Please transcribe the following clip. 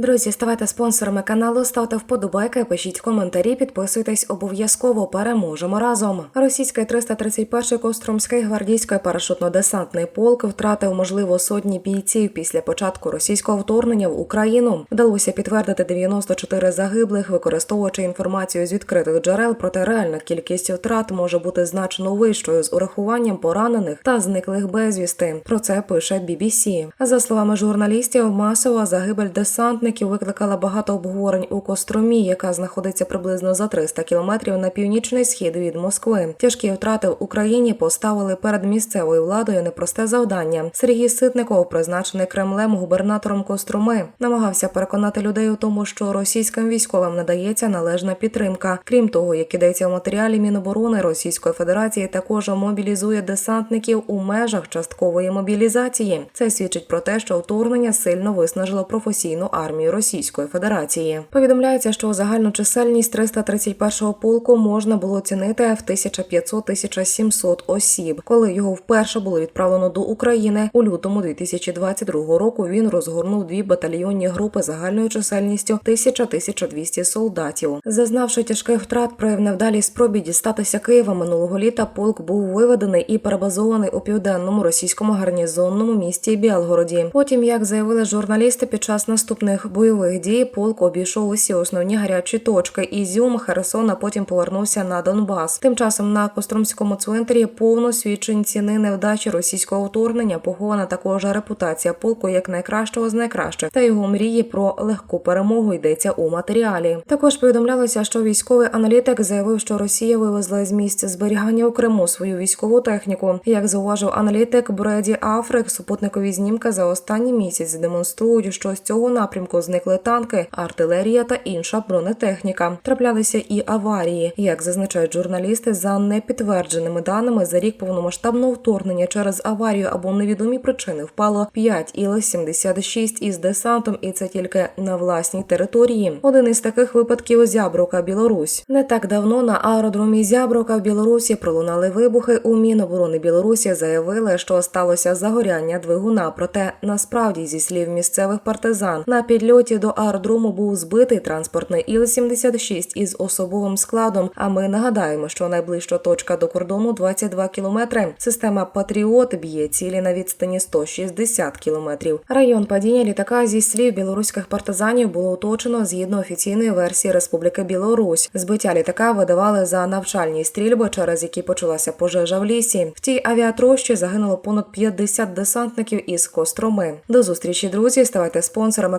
Друзі, ставайте спонсорами каналу, ставте вподобайки, пишіть коментарі, підписуйтесь обов'язково. Переможемо разом. Російський 331 Костромський гвардійський парашутно-десантний полк втратив можливо сотні бійців після початку російського вторгнення в Україну. Вдалося підтвердити 94 загиблих, використовуючи інформацію з відкритих джерел. Проте реальна кількість втрат може бути значно вищою з урахуванням поранених та зниклих безвісти. Про це пише BBC. За словами журналістів, масова загибель десантників викликала багато обговорень у Костромі, яка знаходиться приблизно за 300 кілометрів на північний схід від Москви. Тяжкі втрати в Україні поставили перед місцевою владою непросте завдання. Сергій Ситников, призначений Кремлем губернатором Костроми, намагався переконати людей у тому, що російським військовим надається належна підтримка. Крім того, як ідеться в матеріалі Міноборони Російської Федерації, також мобілізує десантників у межах часткової мобілізації. Це свідчить про те, що вторгнення сильно виснажило професійну армію Російської Федерації. Повідомляється, що загальну чисельність 331-го полку можна було оцінити в 1500-1700 осіб. Коли його вперше було відправлено до України у лютому 2022 року. Він розгорнув дві батальйонні групи загальною чисельністю 1000-1200 солдатів. Зазнавши тяжких втрат при невдалій спробі дістатися Києва минулого літа, полк був виведений і перебазований у південному російському гарнізонному місті Білгороді. Потім, як заявили журналісти, під час наступних бойових дій полк обійшов усі основні гарячі точки Ізюм, Херсон, а потім повернувся на Донбас. Тим часом на Костромському цвинтарі повно свідчень ціни невдачі російського вторгнення похована також репутація полку як найкращого з найкращих та його мрії про легку перемогу йдеться у матеріалі. Також повідомлялося, що військовий аналітик заявив, що Росія вивезла з місць зберігання у Криму свою військову техніку. Як зауважив аналітик Бреді Африк, супутникові знімки за останній місяць демонструють, що з цього напрямку зникли танки, артилерія та інша бронетехніка. Траплялися і аварії. Як зазначають журналісти, за непідтвердженими даними за рік повномасштабного вторгнення через аварію або невідомі причини впало 5 Іл-76 із десантом, і це тільки на власній території. Один із таких випадків Зяброка, Білорусь. Не так давно на аеродромі Зяброка в Білорусі пролунали вибухи. У Міноборони Білорусі заявили, що сталося загоряння двигуна. Проте насправді, зі слів місцевих партизан, на підльоті до аеродрому був збитий транспортний Іл-76 із особовим складом. А ми нагадаємо, що найближча точка до кордону 22 кілометри. Система Патріот б'є цілі на відстані 160 кілометрів. Район падіння літака зі слів білоруських партизанів було оточено згідно офіційної версії Республіки Білорусь. Збиття літака видавали за навчальні стрільби, через які почалася пожежа в лісі. В тій авіатрощі загинуло понад 50 десантників із Костроми. До зустрічі, друзі. Ставайте спонсорами